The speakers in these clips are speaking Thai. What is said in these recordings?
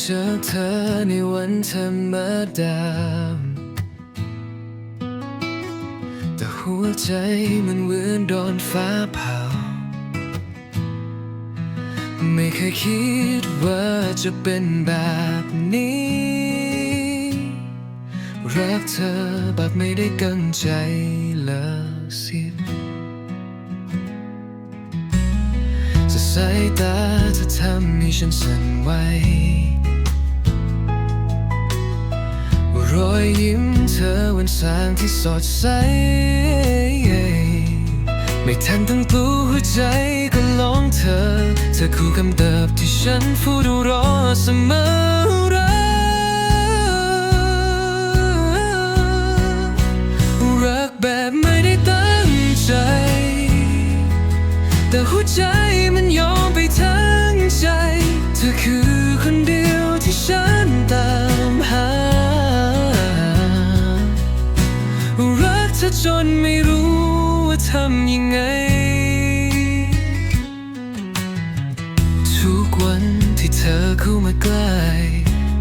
เจอเธอในวันธรรมดา แต่หัวใจมันเหมือนโดนฟ้าเผา ไม่เคยคิดว่าจะเป็นแบบนี้ รักเธอแบบไม่ได้กังใจเลยสิจะสายตาจะทำให้ฉันสั่นไหว รอยยิ้มเธอวันสางที่สดใส ไม่ทันตั้งตัวหัวใจก็หลงเธอ เธอคู่คำเดิบที่ฉันฟูดูรอเสมอรักรักแบบไม่ได้ตั้งใจ แต่หัวใจ จนไม่รู้ว่าทำยังไง ทุกวันที่เธอเข้ามาใกล้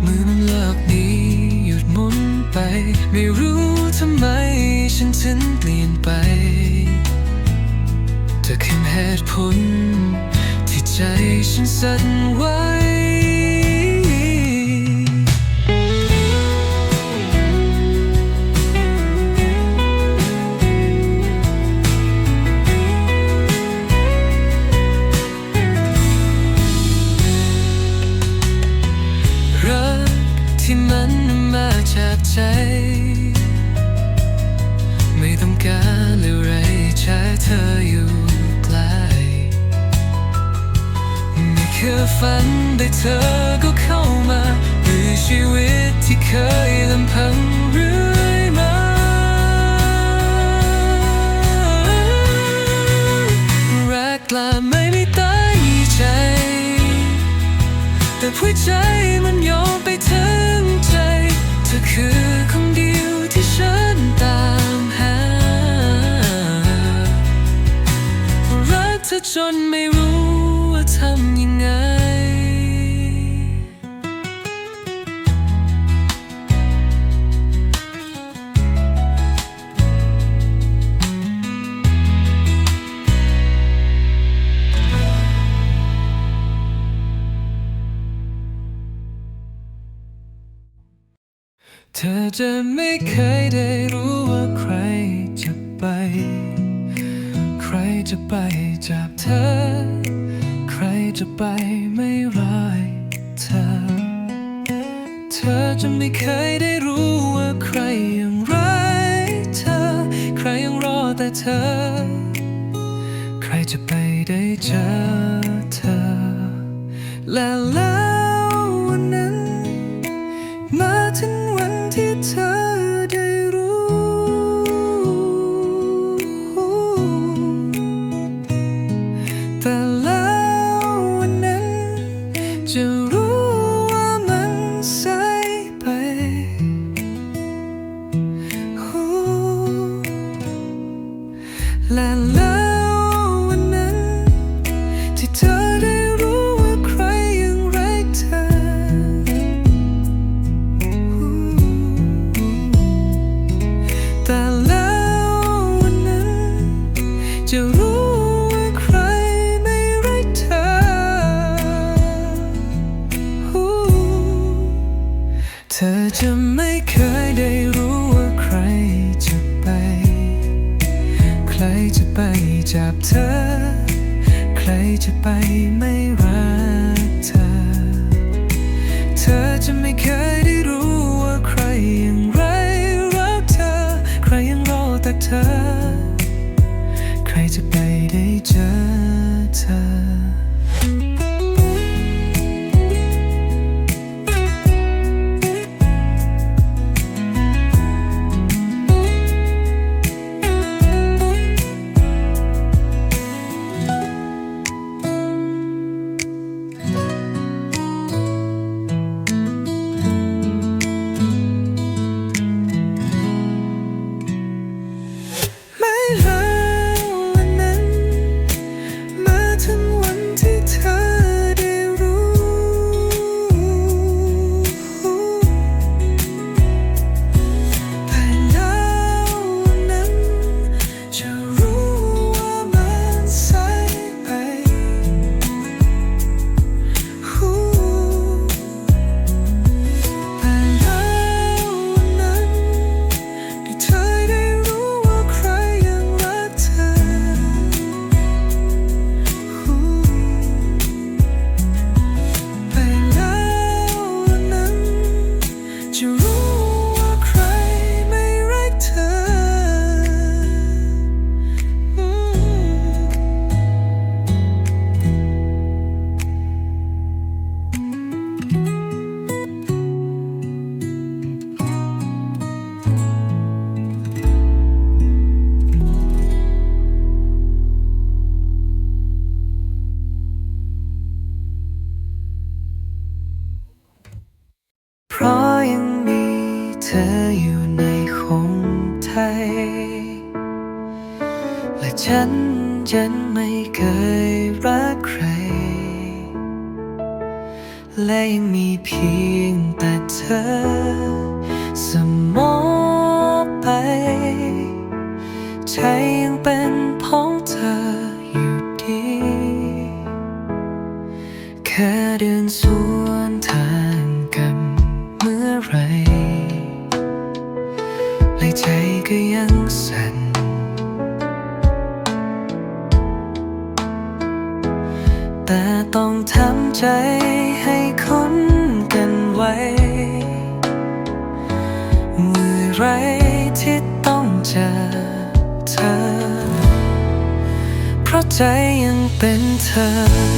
มือมันเลิกนี้หยุดหมุนไป ไม่รู้ทำไมฉันถึงเปลี่ยนไปเธอคือเหตุผลที่ใจฉันสั่นไหว เธอ ใครจะไปได้เจอเธอ และ จะรู้ว่าใครไม่รักเธอ เธอจะไม่เคยได้รู้ว่าใครจะไป ใครจะไปจากเธอ ใครจะไปไม่ สมอไปใจยังเป็นของเธออยู่ดี แค่เดินสู่ ใจยังเป็นเธอ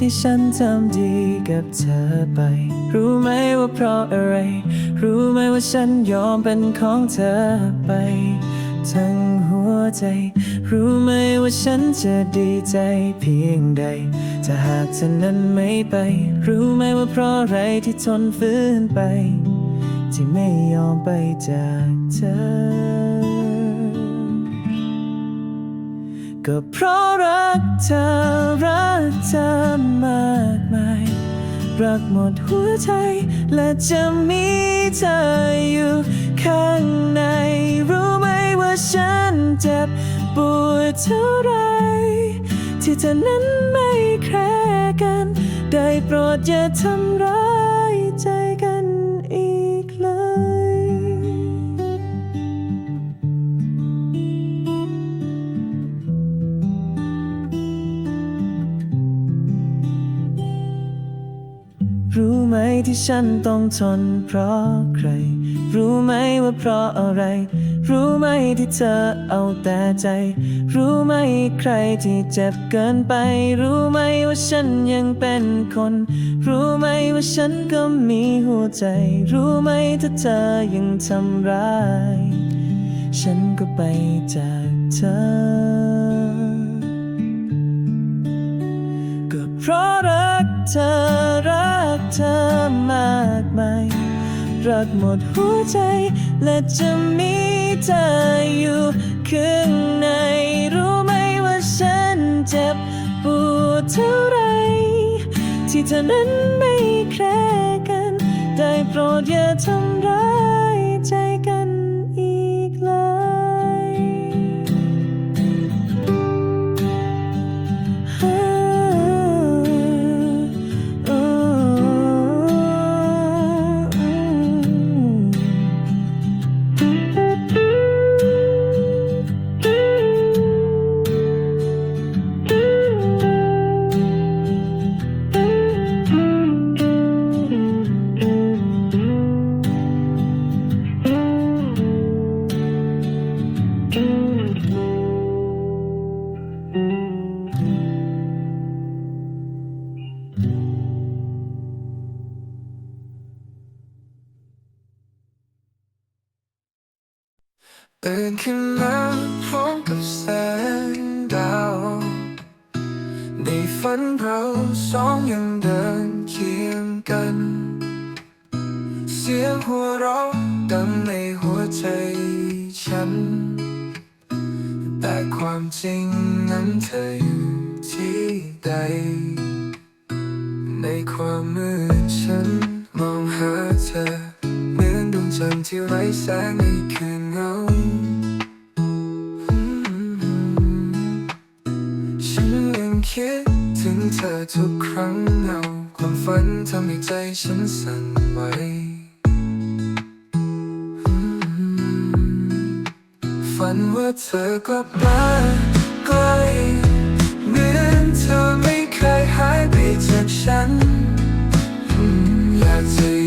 ที่ฉันทำดีกับเธอไป รู้ไหมว่าเพราะอะไร รู้ไหมว่าฉันยอมเป็นของเธอไป ทั้งหัวใจ รู้ไหมว่าฉันจะดีใจเพียงใด ถ้าหากเธอนั้นไม่ไป รู้ไหมว่าเพราะอะไรที่ทนฝืนไป ที่ไม่ยอมไปจากเธอ ก็เพราะรักเธอรักเธอมากมาย รักหมดหัวใจและจะมีเธออยู่ข้างใน รู้ไหมว่าฉันเจ็บปวดเท่าไร ที่เธอนั้นไม่แคร์กัน ได้โปรดอย่าทำร้ายใจกัน ที่ฉันต้องทนเพราะใคร รู้ไหมว่าเพราะอะไร รู้ไหมที่เธอเอาแต่ใจ รู้ไหมใครที่เจ็บเกินไป รู้ไหมว่าฉันยังเป็นคน รู้ไหมว่าฉันก็มีหัวใจ รู้ไหมถ้าเธอยังทำร้าย ฉันก็ไปจากเธอ ก็เพราะรักเธอ เธอมากมายรักหมดหัวใจ และจะมีเธออยู่ข้างใน รู้ไหมว่าฉันเจ็บปวดเท่าไร ที่เธอนั้นไม่แคร์กัน ได้โปรดอย่าทำร้าย ที่ไร้แสงในคืนเงาฉันยังคิดถึงเธอทุกครั้งเงาความฝันทำให้ใจฉันสั่นไหวฝันว่าเธอกลับมาใกล้เหมือนเธอไม่เคยหายไปจากฉันอยากจะ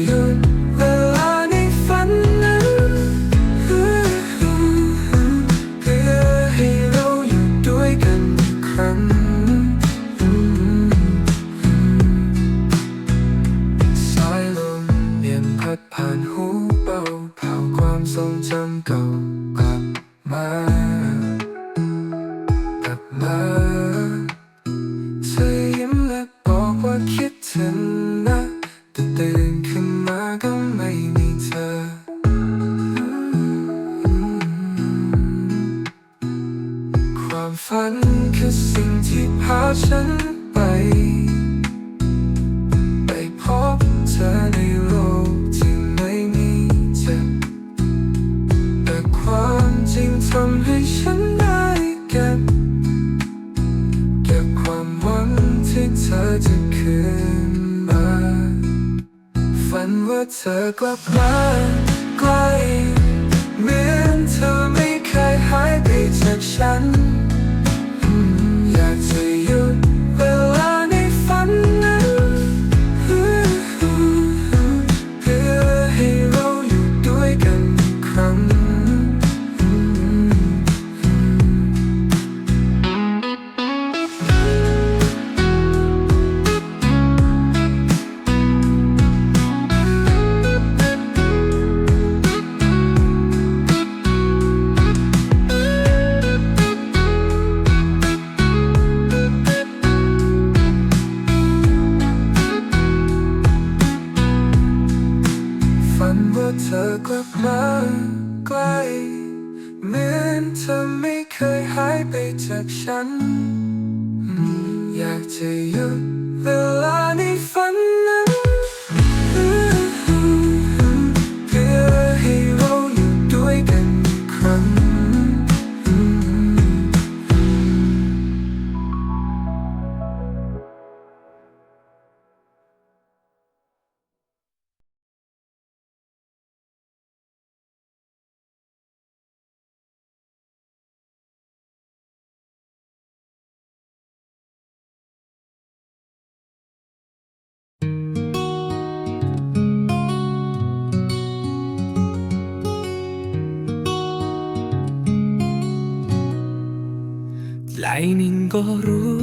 ก็รู้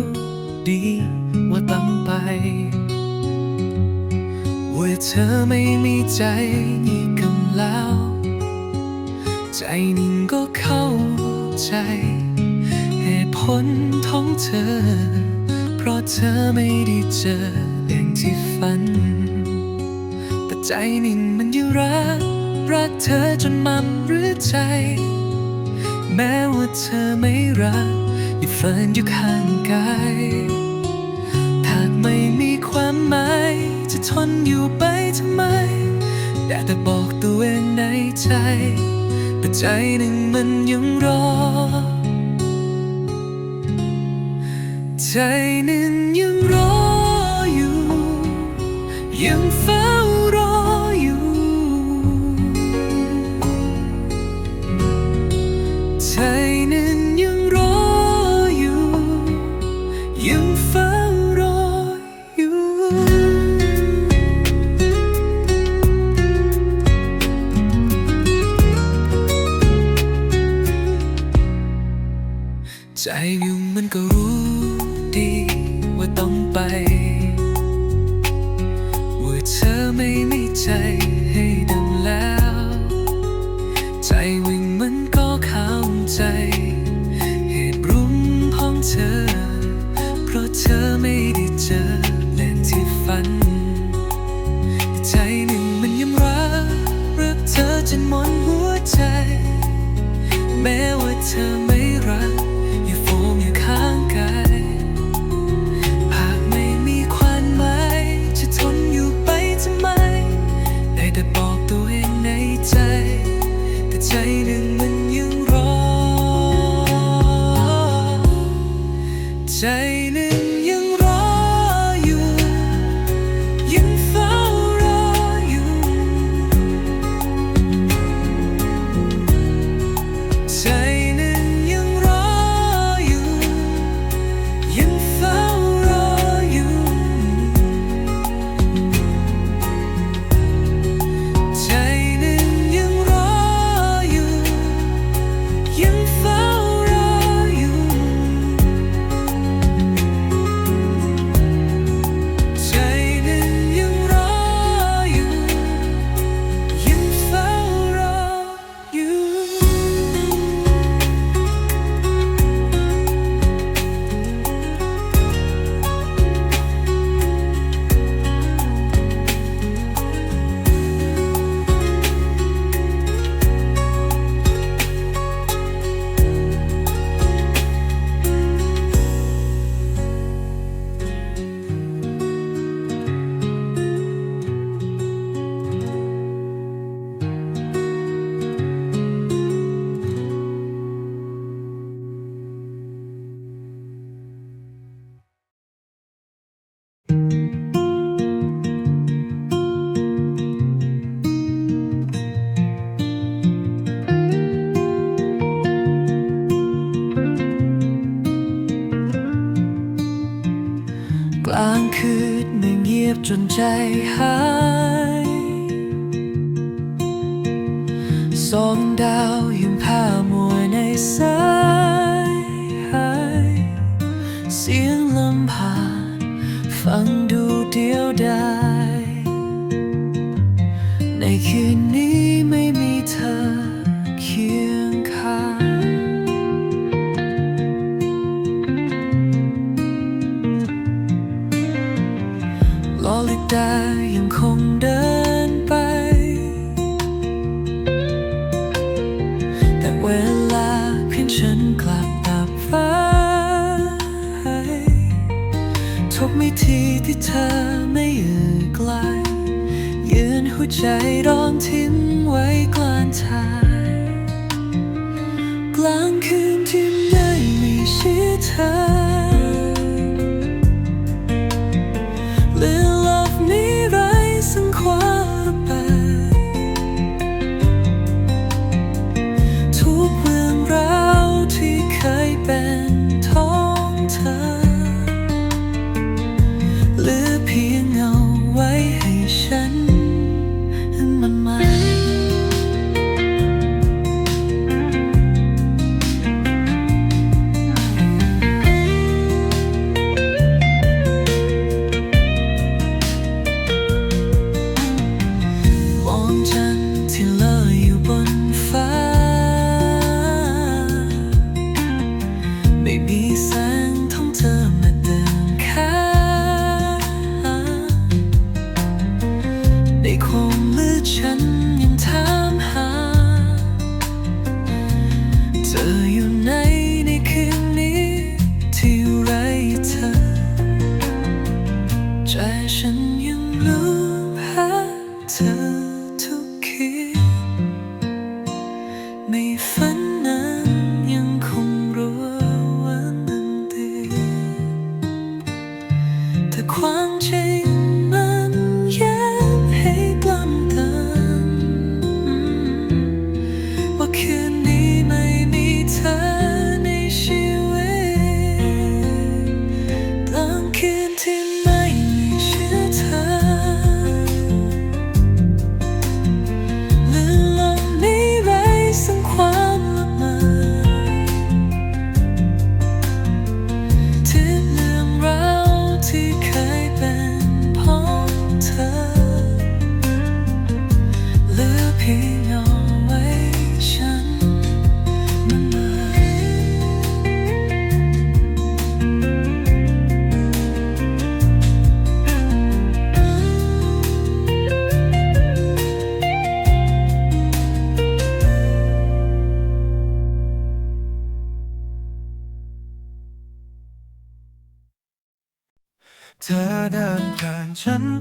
ดีว่าต้องไป ว่าเธอไม่มีใจนี่กำแล้ว ใจหนิ่งก็เข้าใจเหตุผลท้องเธอ เพราะเธอไม่ได้เจออย่างที่ฝัน แต่ใจนิ่งมันยังรัก รักเธอจนมันหรือใจ แม้ว่าเธอไม่รัก มีเฟิร์นอยู่ข้างกายถ้าไม่มีความหมาย จะทนอยู่ไปทำไม แต่แต่บอกตัวเองในใจ แต่ใจหนึ่งมันยังรอ ใจหนึ่ง ใจหา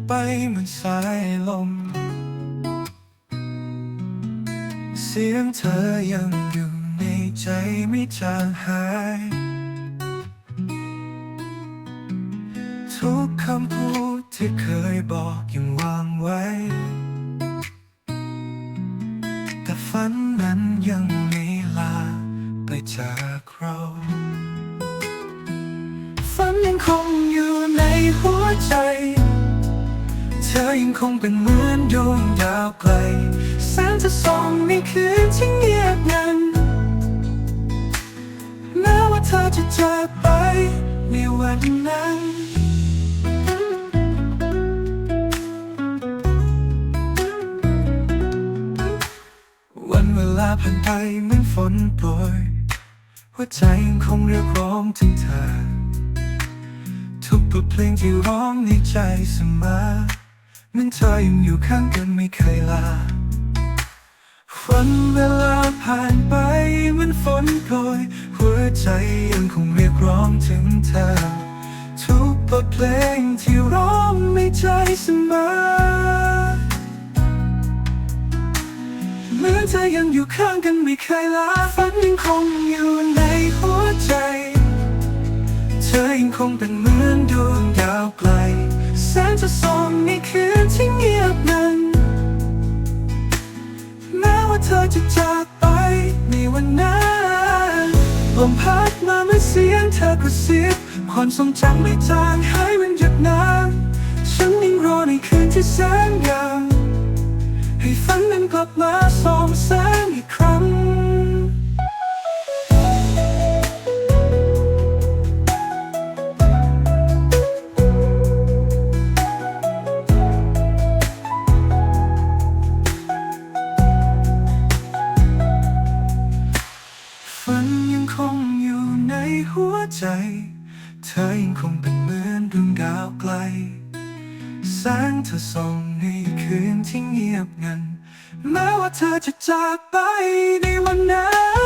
ไปเหมือนสายลม เสียงเธอยังอยู่ในใจไม่จางหาย ทุกคำพูดที่เคยบอกยังวางไว้ แต่ฝันนั้นยังไม่ลาไปจากเราฝันยังคงอยู่ในหัวใจ อยังคงเป็นเหมือนดวงดาวไกลแสงจะส่องในคืนที่เงียบงันแม้ว่าเธอจะจากไปในวันนั้นวันเวลาผ่านไปเหมือนฝนโปรยหัวใจยังคงเรียกร้องถึงเธอ ทุกบทเพลงที่ร้องในใจเสมอ เหมันเธอยังอยู่ข้างกันไม่เคยลาวันเวลาผ่านไปเหมือนฝนโปรยหัวใจยังคงเรียกร้องถึงเธอ ทุกบทเพลงที่ร้องในใจเสมอเหมือนเธอยังอยู่ข้างกันไม่เคยลาฝันยังคงอยู่ในหัวใจ เธอยังคงเป็นเหมือนดวงดาวไกล แสงจะส่องในคืนที่เงียบนั้น แม้ว่าเธอจะจากไปในวันนั้นลมพัดมาเมื่อเสียงเธอกระซิบความทรงจำไม่จางหายมันหยุดนานฉันยังรอในคืนที่แสนงามให้ฝันนั้นกลับมาส่องแสงอีกครั้ง ฝันยังคงอยู่ในหัวใจ เธอยังคงเป็นเหมือนดวงดาวไกล แสงเธอส่องในคืนที่เงียบงันแม้ว่าเธอจะจากไปในวันนั้น